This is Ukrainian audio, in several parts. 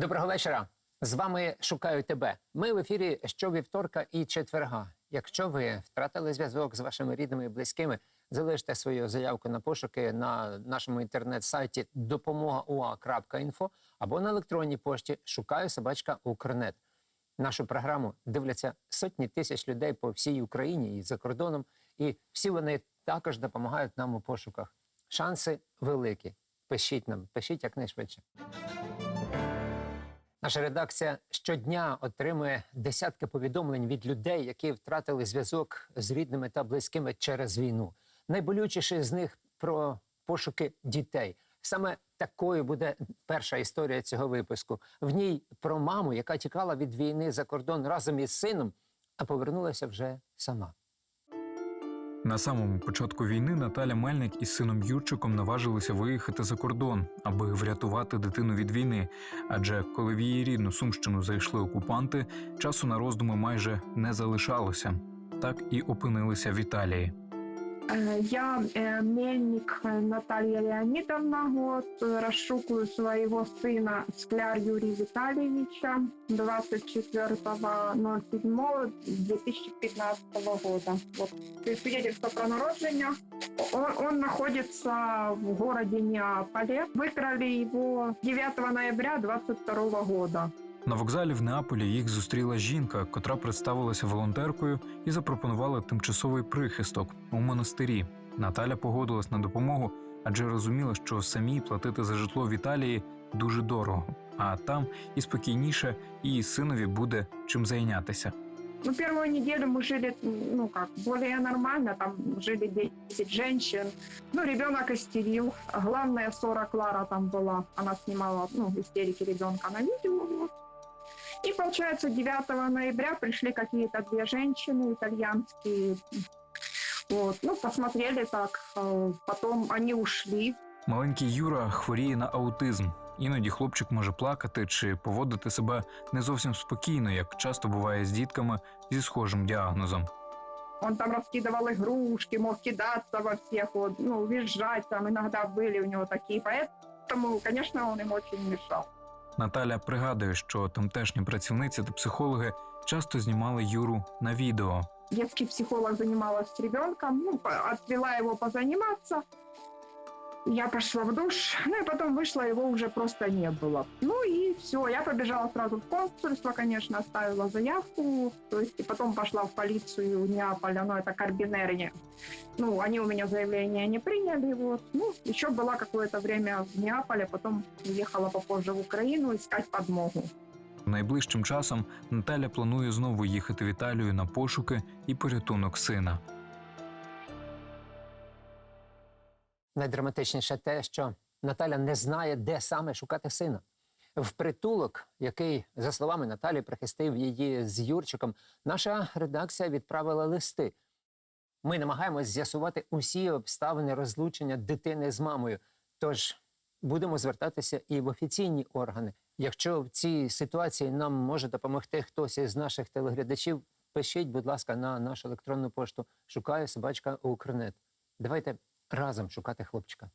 Доброго вечора. З вами шукаю тебе. Ми в ефірі щовівторка і четверга. Якщо ви втратили зв'язок з вашими рідними і близькими, залиште свою заявку на пошуки на нашому інтернет-сайті допомогаua.info або на електронній пошті шукаю собачка Укрнет. Нашу програму дивляться сотні тисяч людей по всій Україні і за кордоном, і всі вони також допомагають нам у пошуках. Шанси великі. Пишіть нам, пишіть якнайшвидше. Наша редакція щодня отримує десятки повідомлень від людей, які втратили зв'язок з рідними та близькими через війну. Найболючіше з них про пошуки дітей. Саме такою буде перша історія цього випуску. В ній про маму, яка тікала від війни за кордон разом із сином, а повернулася вже сама. На самому початку війни Наталя Мельник із сином Юрчиком наважилися виїхати за кордон, аби врятувати дитину від війни. Адже коли в її рідну Сумщину зайшли окупанти, часу на роздуми майже не залишалося. Так і опинилися в Італії. Э, Я э, мельник э, Наталья Леонидовна, вот, э, расшукаю своего сына Скляр Юрия Витальевича 24.07.2015 года. Вот, то есть свидетельство про народжение. Он, он находится в городе Неаполе. Выкрали его 9 ноября 22 года. На вокзалі в Неаполі їх зустріла жінка, котра представилася волонтеркою і запропонувала тимчасовий прихисток у монастирі. Наталя погодилась на допомогу, адже розуміла, що самій платити за житло в Італії дуже дорого, а там і спокійніше, і синові буде чим зайнятися. Ну, первую неделю мы жили, ну как, более нормально, там жили 10 женщин. Ну, ребенок истерил. Главная ссора Клара там была. Она снимала, ну, истерики ребенка на видео. Вот. И, получается, 9 ноября пришли какие-то две женщины итальянские. Вот. Ну, посмотрели так. э, Потом они ушли. Маленький Юра хворіє на аутизм. Іноді хлопчик може плакати чи поводити себе не зовсім спокійно, як часто буває з дітками зі схожим діагнозом. Он там раскидывал игрушки, мог кидаться во всех, вот, ну, визжать там иногда были у него такие. Поэтому, конечно, он им очень мешал. Наталя пригадує, що тамтешні працівниці та психологи часто знімали Юру на відео. Детский психолог занималась с ребенком, ну, отвела его позаниматься. Я пошла в душ, ну и потом вышла, его уже просто не было. Ну и все, я побежала сразу в консульство, конечно, оставила заявку, то есть и потом пошла в полицию Неаполя, ну это Карбинерни. Ну, они у меня заявление не приняли, вот. Ну, еще была какое-то время в Неаполе, потом уехала попозже в Украину искать подмогу. Найближчим часом Наталя планує знову їхати в Італію на пошуки і порятунок сина. Найдраматичніше те, що Наталя не знає, де саме шукати сина. В притулок, який, за словами Наталі, прихистив її з Юрчиком, наша редакція відправила листи. Ми намагаємось з'ясувати усі обставини розлучення дитини з мамою. Тож будемо звертатися і в офіційні органи. Якщо в цій ситуації нам може допомогти хтось із наших телеглядачів, пишіть, будь ласка, на нашу електронну пошту шукаю собачка Укрнет. Давайте разом шукати хлопчика.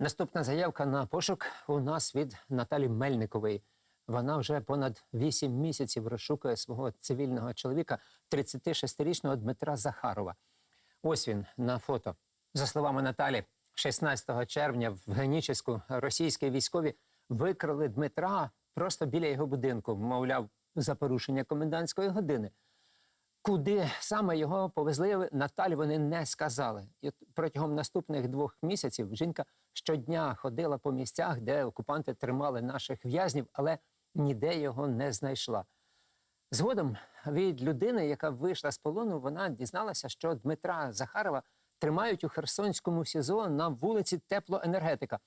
Наступна заявка на пошук у нас від Наталі Мельникової. Вона вже понад 8 місяців розшукує свого цивільного чоловіка, 36-річного Дмитра Захарова. Ось він на фото. За словами Наталі, 16 червня в Генічеську російські військові викрали Дмитра просто біля його будинку, мовляв, за порушення комендантської години. Куди саме його повезли, Наталі вони не сказали. І от протягом наступних двох місяців жінка щодня ходила по місцях, де окупанти тримали наших в'язнів, але ніде його не знайшла. Згодом від людини, яка вийшла з полону, вона дізналася, що Дмитра Захарова тримають у Херсонському СІЗО на вулиці Теплоенергетика.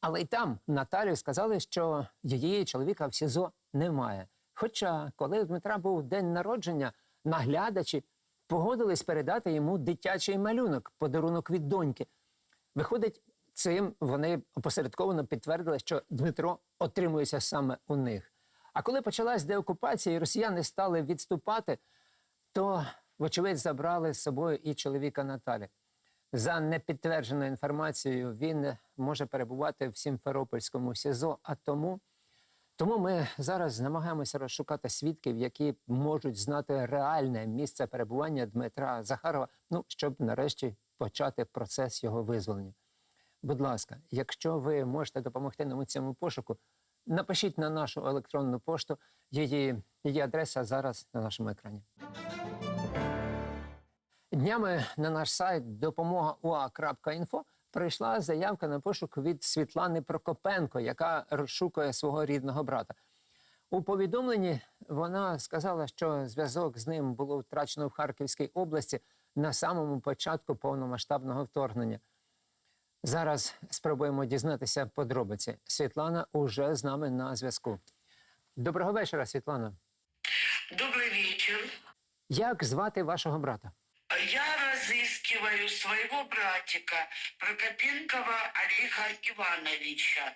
Але й там Наталію сказали, що її чоловіка в СІЗО немає. Хоча, коли у Дмитра був день народження, наглядачі погодились передати йому дитячий малюнок, подарунок від доньки. Виходить, цим вони опосередковано підтвердили, що Дмитро отримується саме у них. А коли почалась деокупація і росіяни стали відступати, то, вочевидь, забрали з собою і чоловіка Наталі. За непідтвердженою інформацією, він може перебувати в Сімферопольському СІЗО. А тому, тому ми зараз намагаємося розшукати свідків, які можуть знати реальне місце перебування Дмитра Захарова, ну щоб нарешті почати процес його визволення. Будь ласка, якщо ви можете допомогти нам у цьому пошуку, напишіть на нашу електронну пошту. Її, її адреса зараз на нашому екрані. Днями на наш сайт допомога.ua.info прийшла заявка на пошук від Світлани Прокопенко, яка розшукує свого рідного брата. У повідомленні вона сказала, що зв'язок з ним було втрачено в Харківській області на самому початку повномасштабного вторгнення. Зараз спробуємо дізнатися подробиці. Світлана уже з нами на зв'язку. Доброго вечора, Світлана. Добрый вечер. Як звати вашого брата? Я разыскиваю своего братика Прокопенкова Олега Ивановича.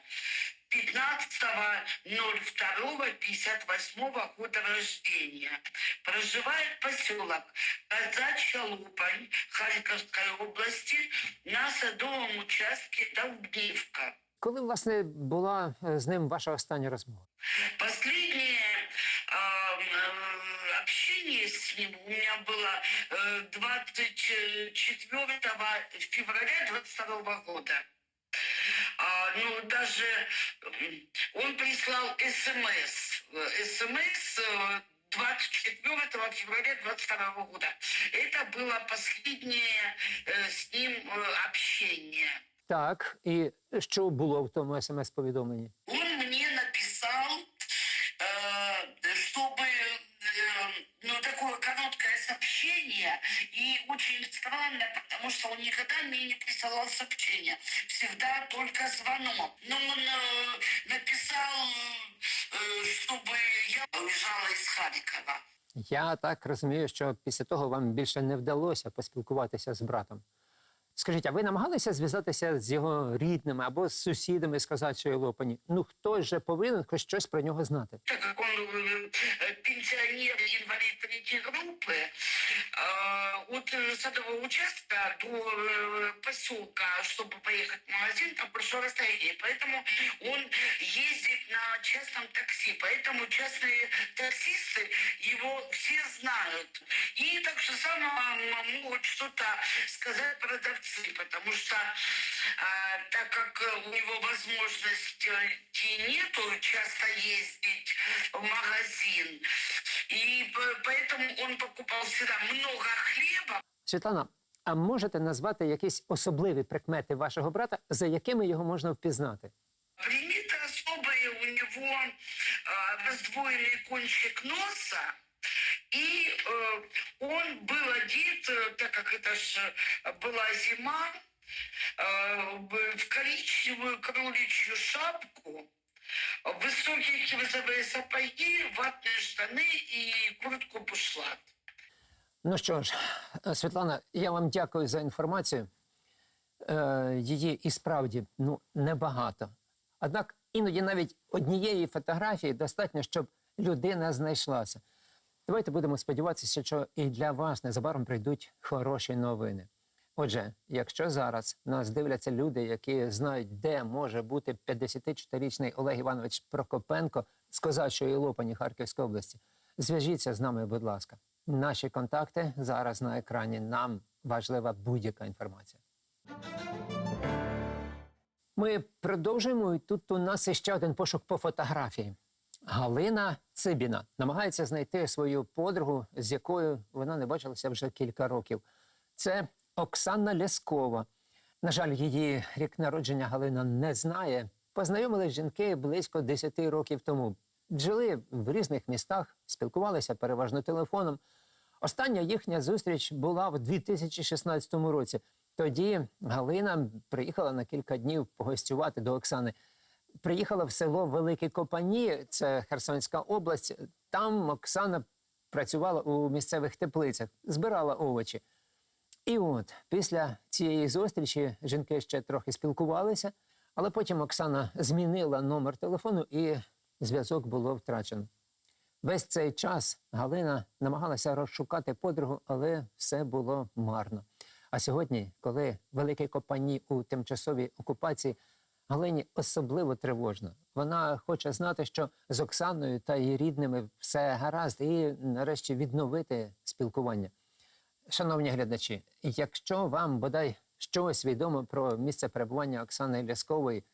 15.02.58 года рождения. Проживает поселок Казачья Лупань Харьковской области на садовом участке Долбнивка. Коли власне була е, з ним ваша остання розмова? Последнее э, общение с ним у меня было э, 24 февраля 22 года. А, ну, даже м, он прислал СМС. э, СМС э, 24 февраля 22 года. Это было последнее э, с ним э, общение. Так, і що було в тому смс-повідомленні? что он никогда мне не присылал сообщения, всегда только звонок. Но он э, написал, э, чтобы я уезжала из Харькова. Я так розумію, що після того вам більше не вдалося поспілкуватися з братом. Скажіть, а ви намагалися зв'язатися з його рідними або з сусідами з Казачої Лопані? Ну хтось же повинен хоч щось про нього знати. так как он э, э, пенсионер, инвалид третьей группы, э, от э, садового участка до э, поселка, чтобы поехать в магазин, там большое расстояние. Поэтому он ездит на частном такси. Поэтому частные таксисты его все знают. И так же само м, могут что-то сказать продавцы, потому что а, так как э, у него возможности нету часто ездить в магазин, и по- поэтому он покупал всегда много хлеба, Світлана, а можете назвати якісь особливі прикмети вашого брата, за якими його можна впізнати? Приметы особые у него э, раздвоенный кончик носа. И э, он был одет, э, так как это же была зима, э, в- в коричневую кроличью шапку, высокие кирзовые сапоги, ватные штаны и куртку бушлат. Ну що ж, е, Світлана, я вам дякую за інформацію. Е, її і справді ну, небагато. Однак іноді навіть однієї фотографії достатньо, щоб людина знайшлася. Давайте будемо сподіватися, що і для вас незабаром прийдуть хороші новини. Отже, якщо зараз нас дивляться люди, які знають, де може бути 54-річний Олег Іванович Прокопенко з козачої Лопані Харківської області, зв'яжіться з нами, будь ласка. Наші контакти зараз на екрані. Нам важлива будь-яка інформація. Ми продовжуємо, і тут у нас іще один пошук по фотографії. Галина Цибіна намагається знайти свою подругу, з якою вона не бачилася вже кілька років. Це Оксана Ляскова. На жаль, її рік народження Галина не знає. Познайомились жінки близько 10 років тому. Жили в різних містах, спілкувалися переважно телефоном. Остання їхня зустріч була в 2016 році. Тоді Галина приїхала на кілька днів погостювати до Оксани. Приїхала в село Великі Копані, це Херсонська область. Там Оксана працювала у місцевих теплицях, збирала овочі. І от після цієї зустрічі жінки ще трохи спілкувалися, але потім Оксана змінила номер телефону і зв'язок було втрачено. Весь цей час Галина намагалася розшукати подругу, але все було марно. А сьогодні, коли великі компанії у тимчасовій окупації, Галині особливо тривожно. Вона хоче знати, що з Оксаною та її рідними все гаразд, і нарешті відновити спілкування. Шановні глядачі, якщо вам бодай щось відомо про місце перебування Оксани Ляскової,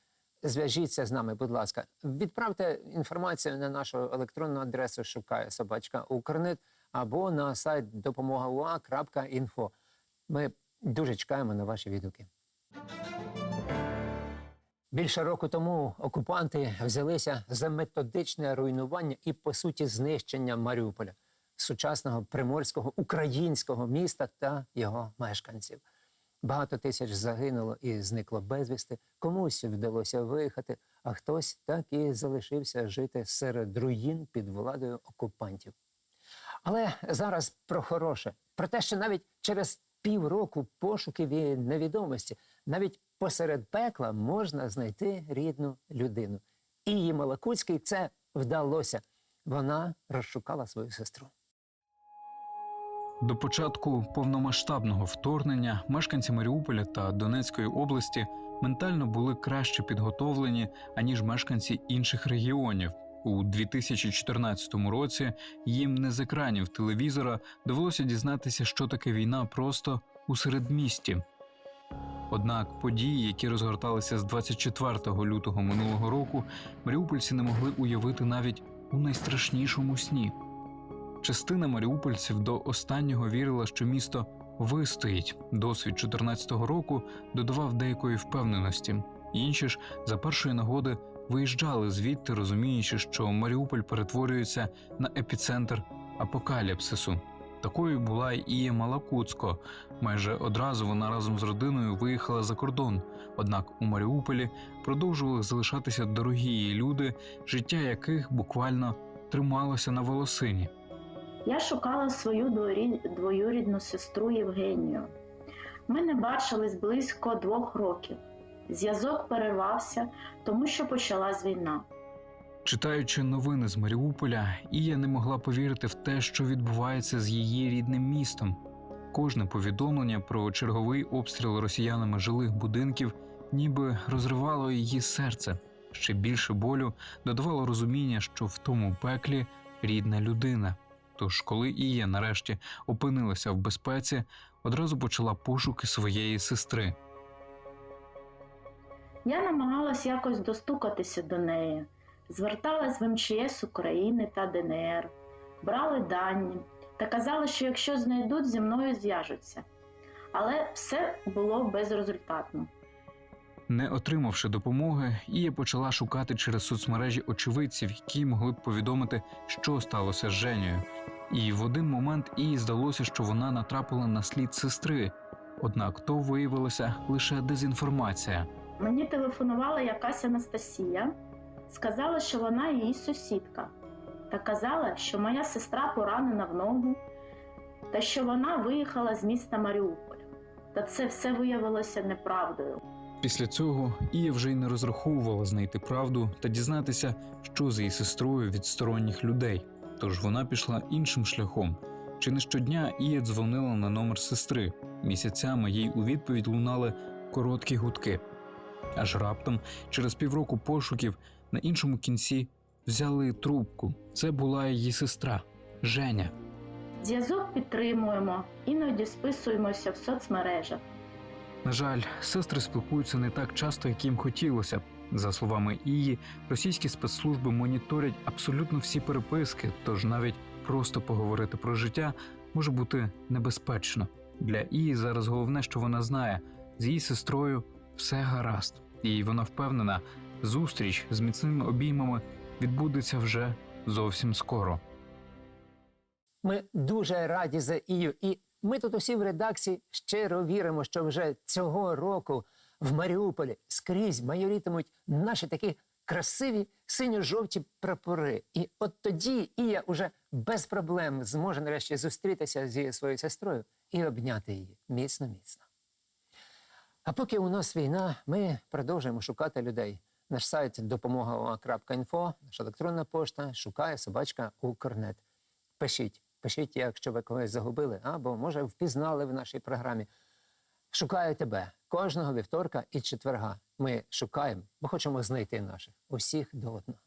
зв'яжіться з нами, будь ласка. Відправте інформацію на нашу електронну адресу шукає собачка Укрнет або на сайт допомога.ua.info. Ми дуже чекаємо на ваші відгуки. Більше року тому окупанти взялися за методичне руйнування і, по суті, знищення Маріуполя, сучасного приморського українського міста та його мешканців. Багато тисяч загинуло і зникло безвісти. Комусь вдалося виїхати, а хтось так і залишився жити серед руїн під владою окупантів. Але зараз про хороше, про те, що навіть через півроку пошуків і невідомості, навіть посеред пекла можна знайти рідну людину. І її Малакуцький це вдалося. Вона розшукала свою сестру. До початку повномасштабного вторгнення мешканці Маріуполя та Донецької області ментально були краще підготовлені аніж мешканці інших регіонів. У 2014 році їм не з екранів телевізора довелося дізнатися, що таке війна просто у середмісті. Однак події, які розгорталися з 24 лютого минулого року, маріупольці не могли уявити навіть у найстрашнішому сні. Частина маріупольців до останнього вірила, що місто вистоїть. Досвід 14-го року додавав деякої впевненості. Інші ж за першої нагоди виїжджали звідти, розуміючи, що Маріуполь перетворюється на епіцентр апокаліпсису. Такою була і Ія Малакуцько. Майже одразу вона разом з родиною виїхала за кордон. Однак у Маріуполі продовжували залишатися дорогі її люди, життя яких буквально трималося на волосині. Я шукала свою двоюрідну сестру Євгенію. Ми не бачились близько двох років. Зв'язок перервався, тому що почалась війна. Читаючи новини з Маріуполя, Ія не могла повірити в те, що відбувається з її рідним містом. Кожне повідомлення про черговий обстріл росіянами жилих будинків ніби розривало її серце. Ще більше болю додавало розуміння, що в тому пеклі рідна людина. Тож, коли Ія нарешті опинилася в безпеці, одразу почала пошуки своєї сестри. Я намагалась якось достукатися до неї, зверталась в МЧС України та ДНР, брали дані та казали, що якщо знайдуть, зі мною зв'яжуться. Але все було безрезультатно. Не отримавши допомоги, Ія почала шукати через соцмережі очевидців, які могли б повідомити, що сталося з Женєю. І в один момент їй здалося, що вона натрапила на слід сестри. Однак то виявилося лише дезінформація. Мені телефонувала якась Анастасія, сказала, що вона її сусідка, та казала, що моя сестра поранена в ногу, та що вона виїхала з міста Маріуполь. Та це все виявилося неправдою. Після цього Ія вже й не розраховувала знайти правду та дізнатися, що з її сестрою від сторонніх людей. Тож вона пішла іншим шляхом. Чи не щодня Ія дзвонила на номер сестри. Місяцями їй у відповідь лунали короткі гудки. Аж раптом, через півроку пошуків, на іншому кінці взяли трубку. Це була її сестра Женя. Зв'язок підтримуємо, іноді списуємося в соцмережах. На жаль, сестри спілкуються не так часто, як їм хотілося. За словами Ії, російські спецслужби моніторять абсолютно всі переписки, тож навіть просто поговорити про життя може бути небезпечно. Для Ії зараз головне, що вона знає, з її сестрою все гаразд, і вона впевнена, зустріч з міцними обіймами відбудеться вже зовсім скоро. Ми дуже раді за Ію. І ми тут усі в редакції щиро віримо, що вже цього року в Маріуполі скрізь майорітимуть наші такі красиві синьо-жовті прапори. І от тоді Ія уже без проблем зможе нарешті зустрітися зі своєю сестрою і обняти її міцно-міцно. А поки у нас війна, ми продовжуємо шукати людей. Наш сайт допомога.інфо, наша електронна пошта шукає собачка Укрнет. Пишіть, пишіть, якщо ви когось загубили, або може впізнали в нашій програмі. Шукаю тебе кожного вівторка і четверга. Ми шукаємо, бо хочемо знайти наших усіх до одного.